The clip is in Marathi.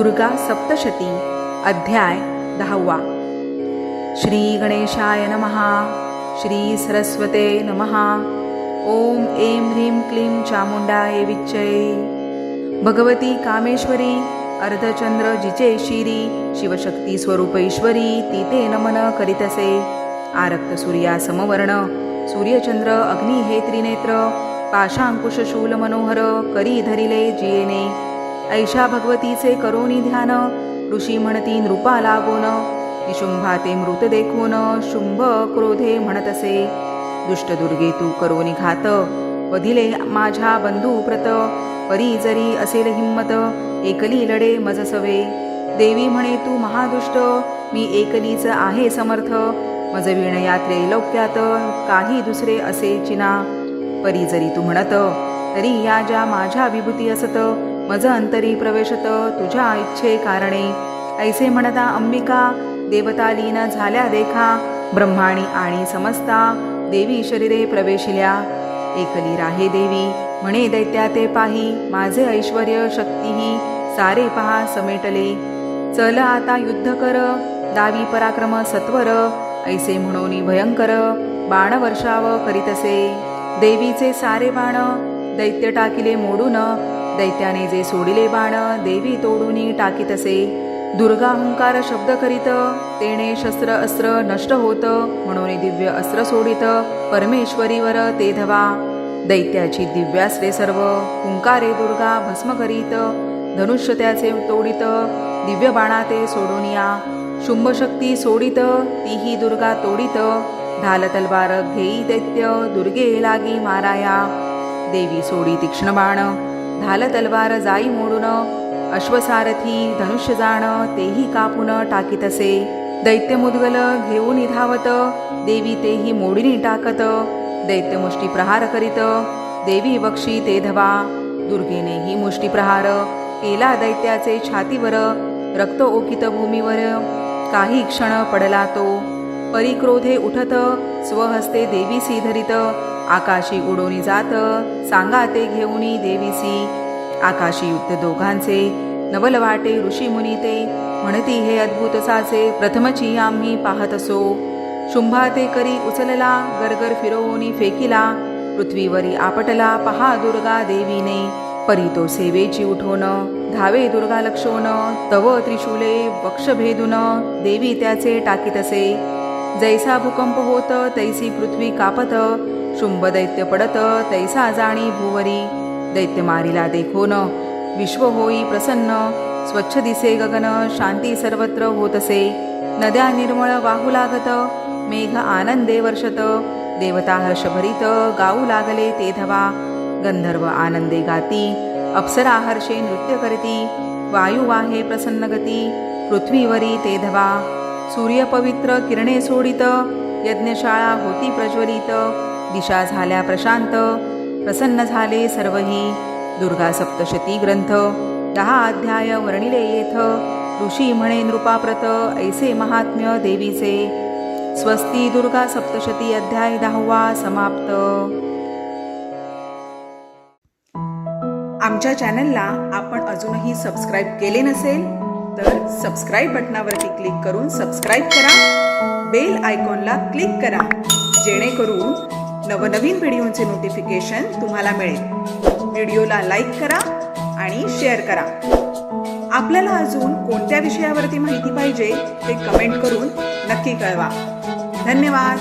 दुर्गा सप्तशती अध्याय दहावा. श्री गणेशाय नमः श्री सरस्वते नमः. ओम ऐं ह्रीं क्लीं चामुंडाय विच्चये. भगवती कामेश्वरी अर्धचंद्र जिचे शिरी शिवशक्ती स्वरूपैश्वरी तिथे नमन करीतसे. आरक्त सूर्या समवर्ण सूर्यचंद्र अग्नी हे त्रिनेत्र पाशांकुश शूल मनोहर करी धरिले जियेने. ऐशा भगवतीचे करोनी ध्यान ऋषी म्हणती नृपा लागोन निशुंभा ते मृत देखून शुंभ क्रोधे म्हणतसे. दुष्ट दुर्गे तू करोनी घात वधिले माझ्या बंधू प्रत परी जरी असेल हिम्मत एकली लढे मज सवे देवी म्हणे तू महादुष्ट मी एकलीच आहे समर्थ मज यात्रे लौक्यात काही दुसरे असे चिना. परी जरी तू म्हणत तरी या ज्या माझ्या विभूती असत मज अंतरी प्रवेशत तुझ्या इच्छे कारणे. ऐसे म्हणता अंबिका देवतालीन झाल्या देखा ब्रह्माणी आणि समस्ता देवी शरीरे प्रवेशिल्या. एकली राहे देवी म्हणे दैत्या ते पाही माझे ऐश्वर शक्तीही सारे पहा समेटले. चल आता युद्ध कर दावी पराक्रम सत्वर ऐसे म्हणून भयंकर बाण वर्षाव करीतसे देवीचे सारे बाण दैत्य टाकिले मोडून दैत्याने जे सोडिले बाण देवी तोडून टाकीतसे दुर्गा हुंकार शब्द करीत तेने शस्त्र अस्त्र नष्ट होत म्हणून दिव्य अस्त्र सोडित परमेश्वरीवर ते धवा. दैत्याची दिव्यास्त्रे सर्व हुंकारे दुर्गा भस्म करीत धनुष्य त्याचे तोडित दिव्य बाणा ते सोडून या शुंभशक्ती सोडित तीही दुर्गा तोडित ढाल तलवार घेई दैत्य दुर्गे लागी माराया. देवी सोडी तीक्ष्ण बाण ढाल तलवार जाई मोडून अश्वसारथी धनुष्य जाण तेही कापून टाकीतसे दैत्य मुदगल घेऊन धावत देवी तेही मोडीनी टाकत. दैत्य मुष्टी प्रहार करीत देवी बक्षी ते धवा. दुर्गेनेही मुष्टी प्रहार केला दैत्याचे छातीवर. रक्त ओकित भूमीवर काही क्षण पडला तो. परिक्रोधे उठत स्वहस्ते देवी धरित आकाशी उडोनी जात सांगा ते घेऊनी देवीसी. आकाशी युक्त दोघांचे नवल वाटे ऋषी मुनी ते म्हणती हे अद्भुत साचे प्रथमची आम्ही पाहत असो. शुंभा ते करी उचलला गरगर फिरवूनी फेकिला. पृथ्वीवरी आपटला पहा दुर्गा देवीने. परी तो सेवेची उठोन धावे दुर्गा लक्षोन. तव त्रिशूले वक्षभेदून देवी त्याचे टाकीतसे जैसा भूकंप होत तैसी पृथ्वी कापत. शुंभ दैत्य पडत तैसा जाणी भूवरी. दैत्य मारिला देखोन विश्व होई प्रसन्न. स्वच्छ दिसे गगन शांती सर्वत्र होतसे. नद्या निर्मळ वाहू लागत मेघ आनंदे वर्षत. देवता हर्षभरित गाऊ लागले ते धवा. गंधर्व आनंदे गाती अप्सरा हर्षे नृत्य करती. वायू वाहे प्रसन्न गती पृथ्वीवरी ते धवा. सूर्य पवित्र किरणे सोडित यज्ञशाळा होती प्रज्वलित. दिशा झाल्या प्रशांत. प्रसन्न झाले सर्वही. दुर्गा सप्तशती ग्रंथ. दहा अध्याय वर्णिले येथ. ऋषी म्हणे नृपाप्रत ऐसे महात्म्य देवीचे. स्वस्ती दुर्गा सप्तशती अध्याय दहावा समाप्त. आमच्या चॅनलला आपण अजूनही सबस्क्राईब केले नसेल तर सबस्क्राईब बटनावरती क्लिक करून सबस्क्राईब करा. बेल आयकॉनला क्लिक करा जेणेकरून नवनवीन व्हिडिओचे नोटिफिकेशन तुम्हाला मिळेल. व्हिडिओला लाईक करा आणि शेअर करा. आपल्याला अजून कोणत्या विषयावरती माहिती पाहिजे ते कमेंट करून नक्की कळवा. धन्यवाद.